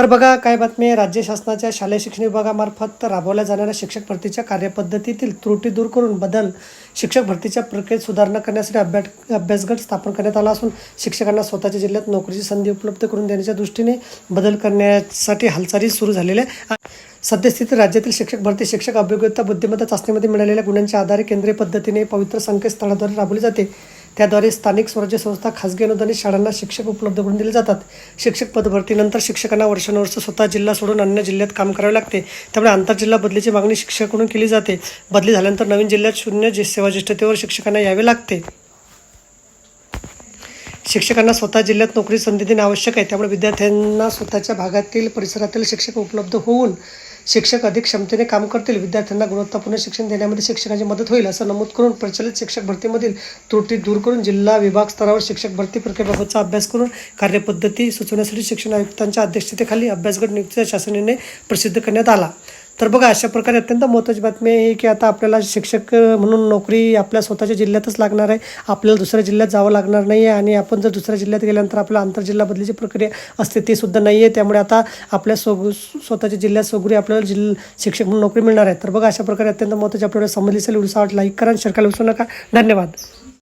तर बघा काय बातमी आहे राज्य शासनाच्या शालेय शिक्षण विभागामार्फत राबवल्या जाणाऱ्या शिक्षक भरतीच्या कार्यपद्धतीतील त्रुटी दूर करून बदल शिक्षक भरतीच्या प्रक्रियेत सुधारणा करण्यासाठी अभ्यास अभ्यासगट स्थापन करण्यात आला असून शिक्षकांना स्वतःच्या जिल्ह्यात नोकरीची संधी उपलब्ध करून देण्याच्या दृष्टीने बदल करण्यासाठी हालचाली सुरू झालेल्या आहे. सद्यस्थितीत राज्यातील शिक्षक भरती शिक्षक अभियोग्यता बुद्धिमत्ता चाचणीमध्ये मिळालेल्या गुणांच्या आधारे केंद्रीय पद्धतीने पवित्र संकेतस्थळाद्वारे राबवली जाते त्याद्वारे स्थानिक स्वराज्य संस्था खासगी अनुदानित शाळांना शिक्षक उपलब्ध करून दिले जातात. शिक्षक पदभरतीनंतर शिक्षकांना वर्षानुवर्ष स्वतः जिल्हा सोडून अन्य जिल्ह्यात काम करावे लागते. त्यामुळे आंतरजिल्हा बदलीची मागणी शिक्षकाकडून केली जाते. बदली झाल्यानंतर नवीन जिल्ह्यात शून्य जे सेवाज्येष्ठतेवर शिक्षकांना यावे लागते. शिक्षकांना स्वतः जिल्ह्यात नोकरी संधी देणे आवश्यक आहे. त्यामुळे विद्यार्थ्यांना स्वतःच्या भागातील परिसरातील शिक्षक उपलब्ध होऊन शिक्षक अधिक क्षमतेने काम करतील. विद्यार्थ्यांना गुणवत्तापूर्ण शिक्षण देण्यामध्ये शिक्षकांची मदत होईल असं नमूद करून प्रचलित शिक्षक भरतीमधील त्रुटी दूर करून जिल्हा विभाग स्तरावर शिक्षक भरती प्रक्रियेबाबतचा अभ्यास करून कार्यपद्धती सुचवण्यासाठी शिक्षण आयुक्तांच्या अध्यक्षतेखाली अभ्यासगट नियुक्तीचा शासन निर्णय प्रसिद्ध करण्यात आला. तर बघा अशा प्रकारे अत्यंत महत्त्वाची बातमी आहे की आता आपल्याला शिक्षक म्हणून नोकरी आपल्या स्वतःच्या जिल्ह्यातच लागणार आहे. आपल्याला दुसऱ्या जिल्ह्यात जावं लागणार नाही आहे आणि आपण जर दुसऱ्या जिल्ह्यात गेल्यानंतर आपल्याला आंतरजिल्हा बदलीची प्रक्रिया असते ती सुद्धा नाही आहे त्यामुळे आता आपल्या सो स्वतःच्या जिल्ह्यात सोगरी आपल्याला जिल्हा शिक्षक म्हणून नोकरी मिळणार आहे. तर बघा अशा प्रकारे अत्यंत महत्त्वाची आपल्याला समजली असेल व्हिडिओ लाईक करा आणि शेअर करायला विसरू नका. धन्यवाद.